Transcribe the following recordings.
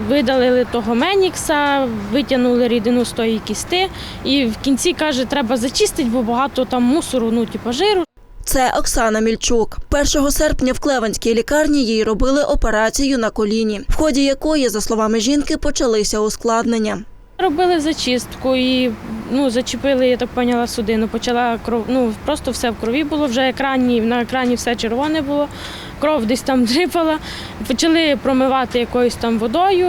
Видалили того Менікса, витягнули рідину з тої кісти, і в кінці каже, треба зачистити, бо багато там мусору, ну типу жиру. Це Оксана Мільчук. 1 серпня в Клеванській лікарні їй робили операцію на коліні, в ході якої, за словами жінки, почалися ускладнення. Робили зачистку і ну, зачепили, я так поняла, судину. Почала кров, ну просто все в крові було, вже екрані, на екрані все червоне було, кров десь там дрипала. Почали промивати якоюсь там водою.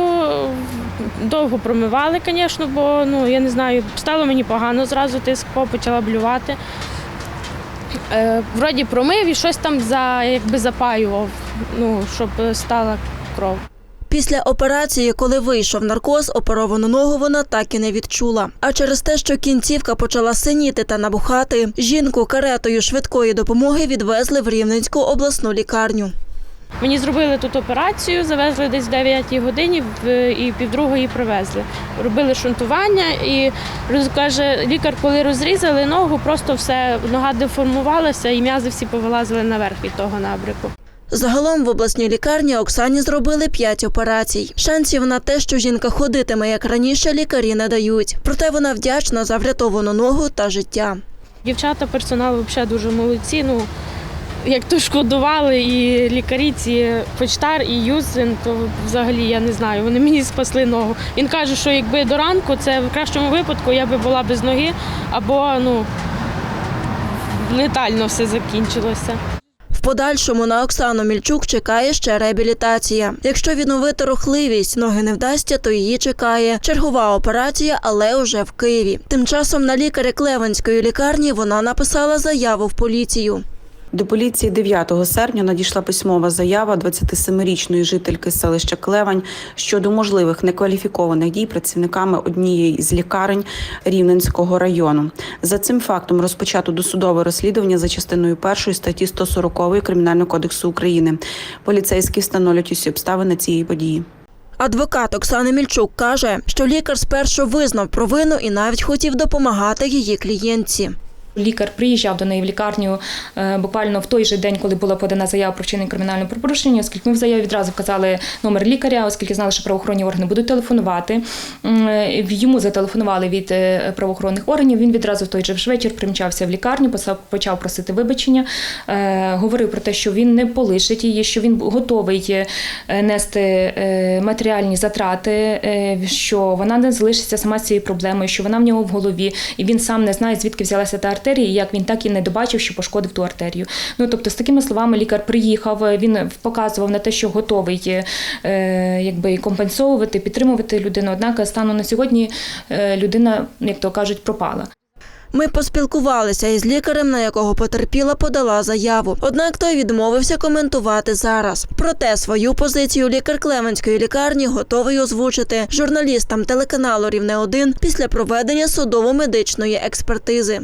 Довго промивали, звісно, бо ну, я не знаю, стало мені погано зразу, тиск почала блювати. Е, вроді промив і щось там за, якби запаював, ну, щоб стала кров. Після операції, коли вийшов наркоз, оперовану ногу вона так і не відчула. А через те, що кінцівка почала синіти та набухати, жінку каретою швидкої допомоги відвезли в Рівненську обласну лікарню. Мені зробили тут операцію, завезли десь в 9 годині і півдругої привезли. Робили шунтування і каже, лікар, коли розрізали ногу, просто все нога деформувалася і м'язи всі повилазили наверх від того набряку. Загалом в обласній лікарні Оксані зробили п'ять операцій. Шансів на те, що жінка ходитиме як раніше, лікарі не дають. Проте вона вдячна за врятовану ногу та життя. Дівчата, персонал взагалі дуже молодці. Ну, як то шкодували, і лікарі ці почтар і Юзин, то взагалі я не знаю, вони мені спасли ногу. Він каже, що якби до ранку, це в кращому випадку я би була без ноги, або ну летально все закінчилося. Подальшому на Оксану Мільчук чекає ще реабілітація. Якщо відновити рухливість ноги не вдасться, то її чекає чергова операція, але уже в Києві. Тим часом на лікаря Клеванської лікарні вона написала заяву в поліцію. До поліції 9 серпня надійшла письмова заява 27-річної жительки селища Клевань щодо можливих некваліфікованих дій працівниками однієї з лікарень Рівненського району. За цим фактом розпочато досудове розслідування за частиною 1 статті 140 Кримінального кодексу України. Поліцейські встановлюють усі обставини цієї події. Адвокат Оксани Мільчук каже, що лікар спершу визнав провину і навіть хотів допомагати її клієнтці. Лікар приїжджав до неї в лікарню е, буквально в той же день, коли була подана заява про вчинення кримінального правопорушення, оскільки ми в заяві відразу вказали номер лікаря, оскільки знали, що правоохоронні органи будуть телефонувати. Е, Йому зателефонували від е, правоохоронних органів. Він відразу в той же вечір примчався в лікарню, почав просити вибачення, говорив про те, що він не полишить її, що він готовий нести матеріальні затрати, що вона не залишиться сама з цією проблемою, що вона в нього в голові, і він сам не знає, звідки взялася та артерія, і як він так і не добачив, що пошкодив ту артерію. Ну тобто, з такими словами лікар приїхав, він показував на те, що готовий е, якби компенсовувати, підтримувати людину. Однак станом на сьогодні е, людина, як то кажуть, пропала. Ми поспілкувалися із лікарем, на якого потерпіла подала заяву. Однак той відмовився коментувати зараз. Проте свою позицію лікар Клеменської лікарні готовий озвучити журналістам телеканалу Рівне 1 після проведення судово-медичної експертизи.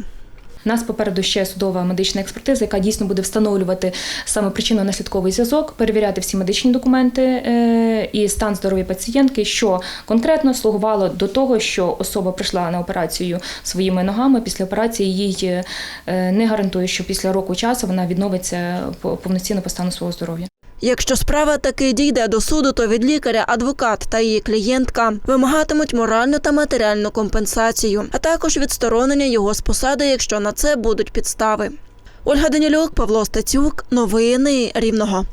Нас попереду ще судова медична експертиза, яка дійсно буде встановлювати саме причинно-наслідковий зв'язок, перевіряти всі медичні документи е, і стан здоров'я пацієнтки, що конкретно слугувало до того, що особа прийшла на операцію своїми ногами. Після операції їй е, не гарантує, що після року часу вона відновиться по- повноцінно по стану свого здоров'я. Якщо справа таки дійде до суду, то від лікаря адвокат та її клієнтка вимагатимуть моральну та матеріальну компенсацію, а також відсторонення його з посади, якщо на це будуть підстави. Ольга Данілюк, Павло Стецюк, новини Рівного.